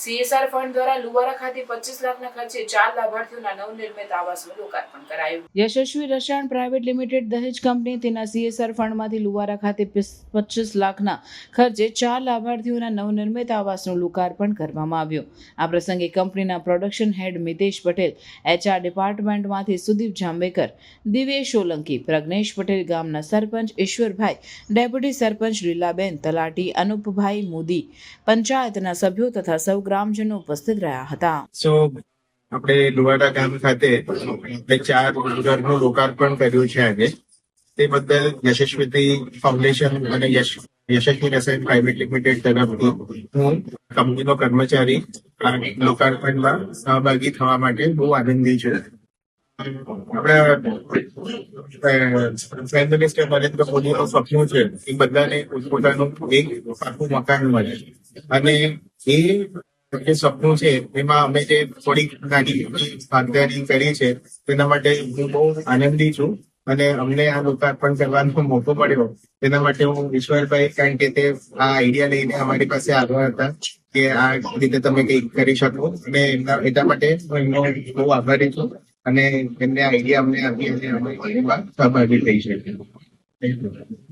CSR fund દ્વારા લુવારા ખાતે પચીસ લાખના ખર્ચે ચાર લાભાર્થીઓના નવનિર્મિત આવાસનું લોકાર્પણ કરાયું. Yashasvi Rasayan private limited Dahej company તેના સીએસઆર ફંડમાંથી લુવારા ખાતે પચીસ લાખના ખર્ચે ચાર લાભાર્થીઓના નવનિર્મિત આવાસનું લોકાર્પણ કરવામાં આવ્યું. આ પ્રસંગે કંપનીના production head Mitesh Patel, HR ડિપાર્ટમેન્ટમાંથી Sudeep Jambekar, Divesh Solanki, Pragnesh Patel ગામના સરપંચ ઈશ્વરભાઈ, ડેપ્યુટી સરપંચ લીલાબેન તલાટી, અનુપભાઈ મોદી, પંચાયતના સભ્યો તથા સૌ ગ્રામજનો ઉપસ્થિત રહ્યા હતા. આપણે લુવાડા ગામ ખાતે આપણે ચાર ઘરનું લોકાર્પણ કર્યું છે આજે. તે બદલ યશસ્વી ફાઉન્ડેશન અને યશ, યશસ્વી રસાયણ પ્રાઇવેટ લિમિટેડ તરફથી હું કંપનીનો કર્મચારી આ લોકાર્પણમાં સહભાગી થવા માટે બહુ આનંદી છું. આપણા પ્રાઇમ મિનિસ્ટર નરેન્દ્ર મોદીનું સપનું છે એ બધાને પોતપોતાનું એક પાકું મકાન મળે. અને એ જે સપનું છે, એમાં અમે જે થોડીક નાની ભાગીદારી કરી છે, તેના માટે હું બહુ આનંદી છું અને અમને આ લોકાર્પણ કરવાનો મોકો મળ્યો તેના માટે હું ઈશ્વરભાઈ કારણ કે તે આ આઈડિયા લઈને અમારી પાસે આવ્યા હતા કે આ રીતે તમે કંઈક કરી શકો અને એમના એટલા માટે હું એમનો બહુ આભારી છું અને એમને આઈડિયા અમને આપી અને અમે સહભાગી થઈ you.